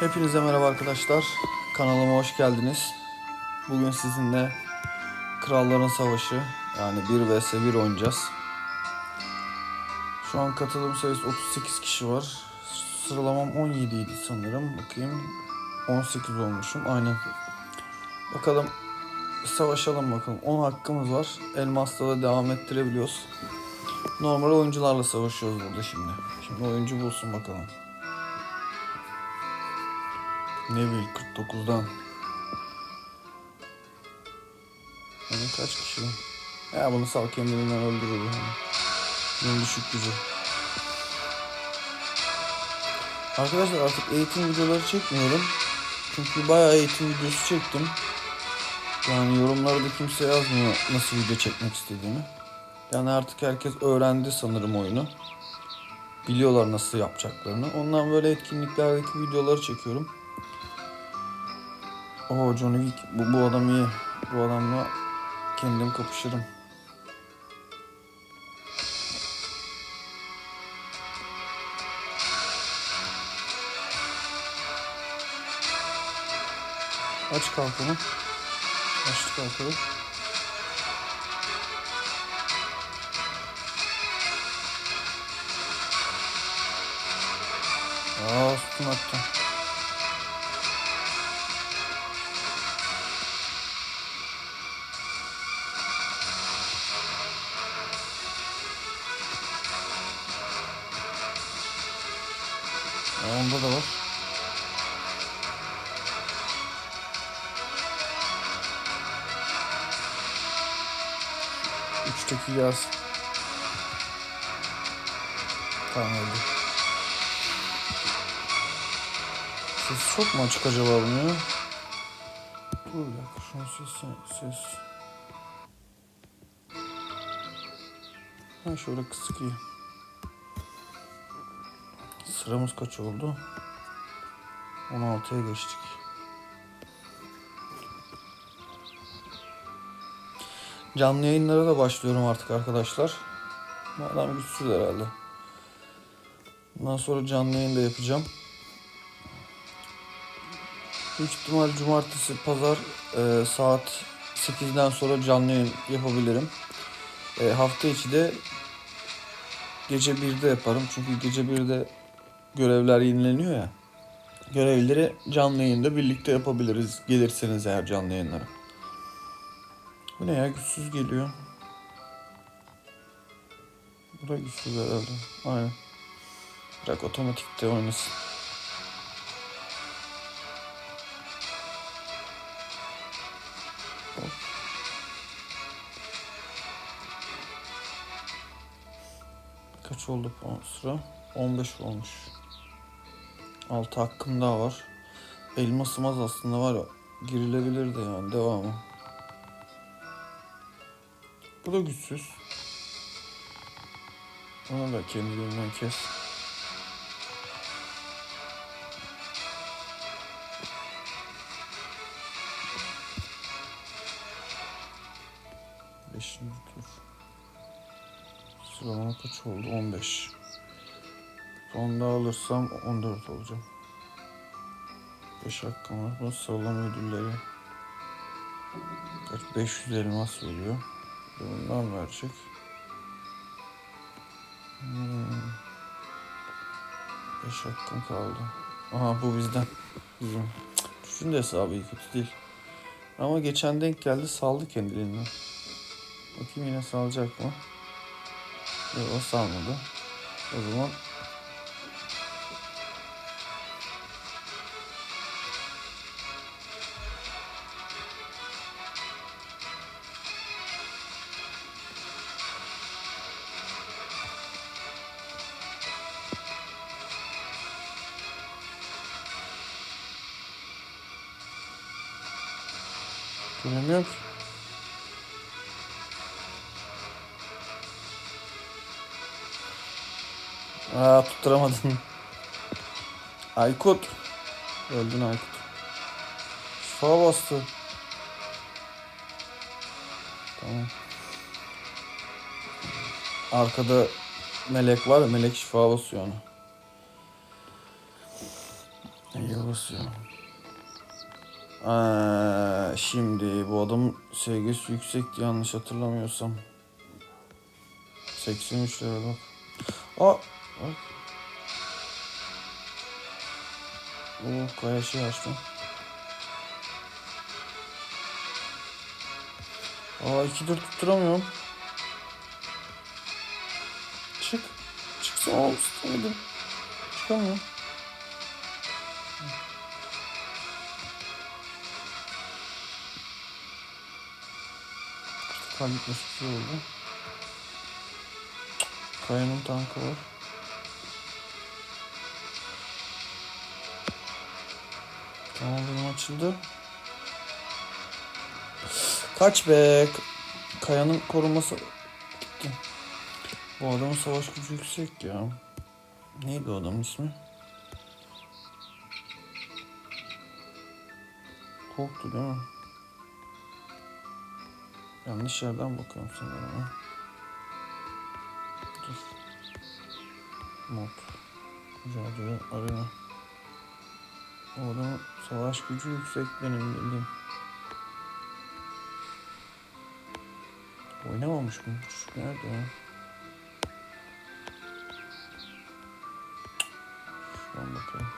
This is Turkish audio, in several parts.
Hepinize merhaba arkadaşlar. Kanalıma hoş geldiniz. Bugün sizinle Kralların Savaşı yani 1 vs 1 oynayacağız. Şu an katılım sayısı 38 kişi var. Sıralamam 17 idi sanırım. Bakayım 18 olmuşum. Aynen. Bakalım savaşalım bakalım. 10 hakkımız var. Elmas'ta da devam ettirebiliyoruz. Normal oyuncularla savaşıyoruz burada şimdi. Şimdi oyuncu bulsun bakalım. Neville 49'dan. Yani kaç kişi? Ya bunu sal kendiliğinden öldürür yani. Bunun düşük gücü. Arkadaşlar artık eğitim videoları çekmiyorum. Çünkü bayağı eğitim videosu çektim. Yani yorumlarda kimse yazmıyor nasıl video çekmek istediğimi. Yani artık herkes öğrendi sanırım oyunu. Biliyorlar nasıl yapacaklarını. Ondan böyle etkinliklerdeki videoları çekiyorum. Oo Johnny Wick. Bu, bu adam iyi. Bu adamla kendim kapışırım. Aç kalkanı. Açtı kalkanı. Aa sütun attı. Aa, onda da var. Üçteki gelsin. Tamam öldü. Ses çok mu açık acaba bunun ya? Dur bir dakika şunun sesi ses. Ha şöyle kısık iyi. Sıramız kaç oldu? 16'ya geçtik. Canlı yayınlara da başlıyorum artık arkadaşlar. Bu adam güçsüz herhalde. Bundan sonra canlı yayın da yapacağım. Büyük ihtimal cumartesi, pazar e, saat 8'den sonra canlı yayın yapabilirim. E, hafta içi de gece 1'de yaparım. Çünkü gece 1'de görevler yenileniyor ya. Görevleri canlı yayında birlikte yapabiliriz. Gelirseniz eğer canlı yayınlara. Bu ne ya güçsüz geliyor. Bu da güçsüz herhalde. Aynen. Bırak otomatikte oynasın. Kaç oldu puan sıra? 15 olmuş. 6 hakkım daha var. Elmasım az aslında var ya. Girilebilirdi yani devamı. Bu da güçsüz. Onu da kendiliğinden kes. Beşinci tur. Sıralama kaç oldu? 15. Son da alırsam 14 olacağım. 5 hakkım var. Bu sıralama ödülleri. Kaç? 500 elmas veriyor. Bundan verecek. Hmm. Beş hakkım kaldı. Aha bu bizden. Bizim. Düşün de hesabı iyi kötü değil. Ama geçen denk geldi saldı kendiliğinden. Bakayım yine salacak mı? Yok o salmadı. O zaman Göremiyorum ki. Aa tutturamadın. Aykut. Öldün Aykut. Şifa bastı. Tamam. Arkada melek var melek şifa basıyor ona. İyi basıyor. Aa, şimdi bu adam sevgisi yüksekti yanlış hatırlamıyorsam. 83 lira bak. Aa, bak. Oo, kaya şey açtım. Aa 2 4 tutturamıyorum. Çık. Çıksana oğlum istemedim. Çıkamıyorum. Kan gitmesi oldu. Kayanın tankı var. Tamam benim açıldı. Kaç be. Kayanın korunması gitti. Bu adamın savaş gücü yüksek ya. Neydi o adamın ismi? Korktu değil mi? Yanlış yerden bakıyorum sanırım. ya. Dur. Mod. Mücadele arena. O adamın savaş gücü yüksek benim bildiğim. Oynamamış mı? Nerede ya? Şuradan bakalım.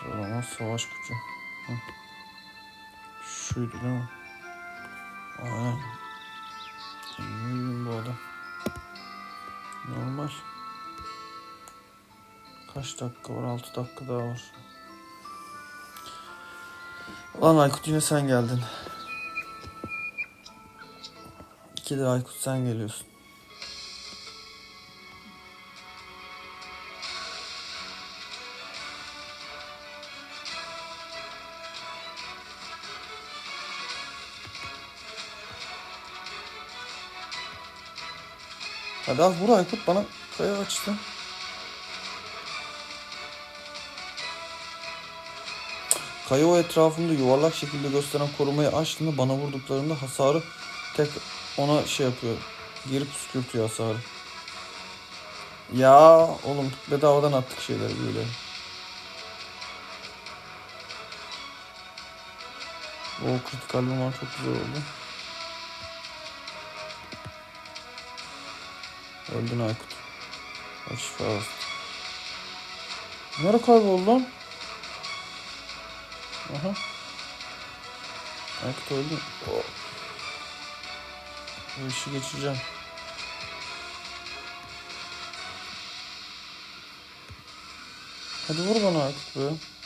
Sıralama savaş gücü. Hı. Şuydu değil mi? Aynen. Eminim bu adam. Normal. Kaç dakika var? 6 dakika daha var. Lan Aykut yine sen geldin. İki de Aykut sen geliyorsun. Hadi al vur Aykut bana kaya açtı. Kaya o etrafında yuvarlak şekilde gösteren korumayı açtığında bana vurduklarında hasarı tek ona şey yapıyor. Geri püskürtüyor hasarı. Ya oğlum bedavadan attık şeyleri böyle. O kritikal bulman çok güzel oldu. Öldün Aykut. Bak şifa bastı. Nereye kayboldu lan? Aha. Aykut öldü. Oh. Bu işi geçeceğim. Hadi vur bana Aykut be.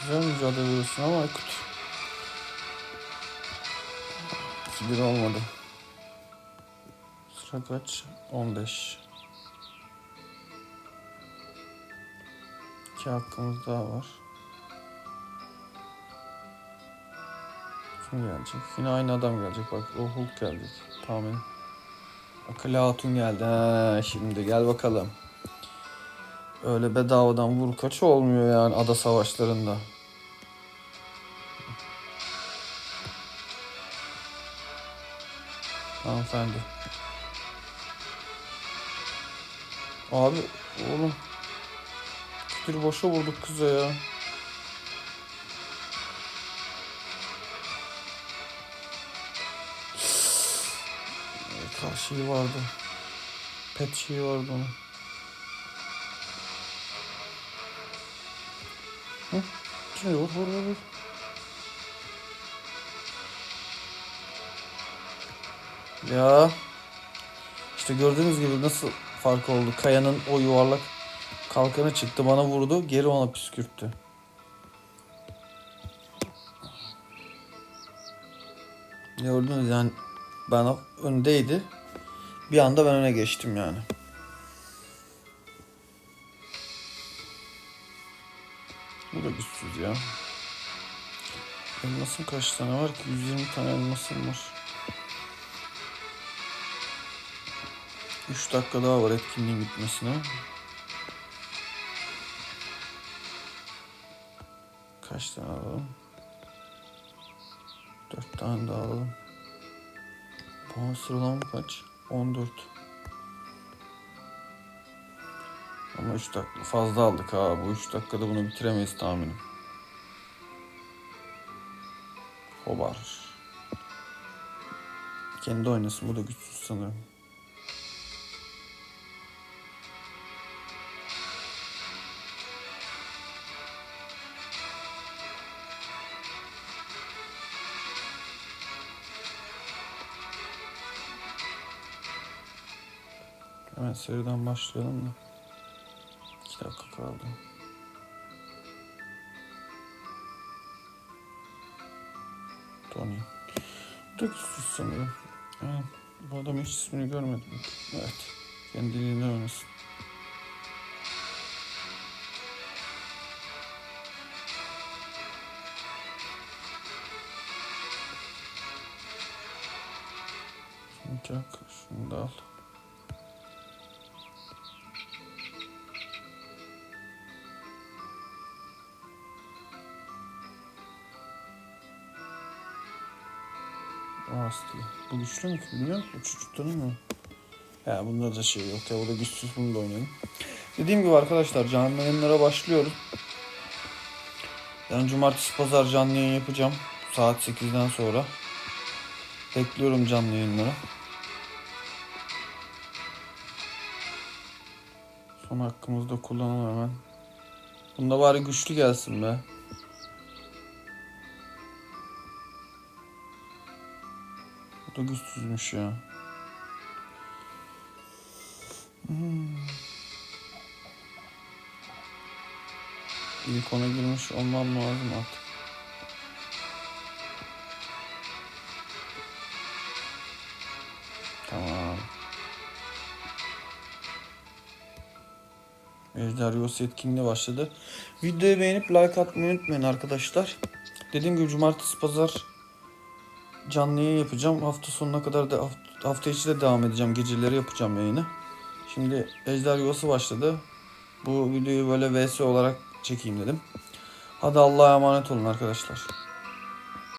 Güzel mücadele veriyorsun ama Aykut. 2-1 olmadı. Sıra kaç? 15. İki hakkımız daha var. Kim gelecek? Yine aynı adam gelecek. Bak o Hulk gelecek. Tahmin. Akıllı Hatun geldi. Ha, şimdi gel bakalım. Öyle bedavadan vur kaç olmuyor yani ada savaşlarında. Hanımefendi. Abi oğlum. Kütür boşa vurduk kıza ya. Karşı şeyi vardı. Pet şeyi vardı onun. Hı? Şimdi vur vur vur. Ya. İşte gördüğünüz gibi nasıl fark oldu. Kayanın o yuvarlak kalkanı çıktı bana vurdu. Geri ona püskürttü. Gördünüz yani ben öndeydi. Bir anda ben öne geçtim yani. Bu da güçsüz ya. Elmasım kaç tane var ki? 120 tane elmasım var. 3 dakika daha var etkinliğin bitmesine. Kaç tane alalım? Dört tane daha alalım. Puan sıralama kaç? 14. Ama 3 dakika fazla aldık ha. Bu 3 dakikada bunu bitiremeyiz tahminim. Hobar. Kendi oynasın. Bu da güçsüz sanırım. Hemen seriden başlayalım da. 2 dakika kaldı. Tony. Güçsüz sanırım. Ha, bu adamın hiç ismini görmedim. Evet. Kendiliğinden oynasın. Çak, şunu da al. Aslı. Bu güçlü mü ki bilmiyorum. Uç uçtanı mı? Ya bunda da şey yok ya. O da güçsüz bunu da oynayalım. Dediğim gibi arkadaşlar canlı yayınlara başlıyoruz. Yani cumartesi pazar canlı yayın yapacağım. Saat 8'den sonra. Bekliyorum canlı yayınlara. Son hakkımızda kullanalım hemen. Bunda bari güçlü gelsin be. Bu da güçsüzmüş ya. Hmm. İlk ona girmiş olmam lazım artık. Tamam. Ejder Yos etkinliği başladı. Videoyu beğenip like atmayı unutmayın arkadaşlar. Dediğim gibi cumartesi pazar canlı yapacağım. Hafta sonuna kadar da hafta, hafta içi de devam edeceğim. Geceleri yapacağım yayını. Şimdi Ejder Yuvası başladı. Bu videoyu böyle VS olarak çekeyim dedim. Hadi Allah'a emanet olun arkadaşlar.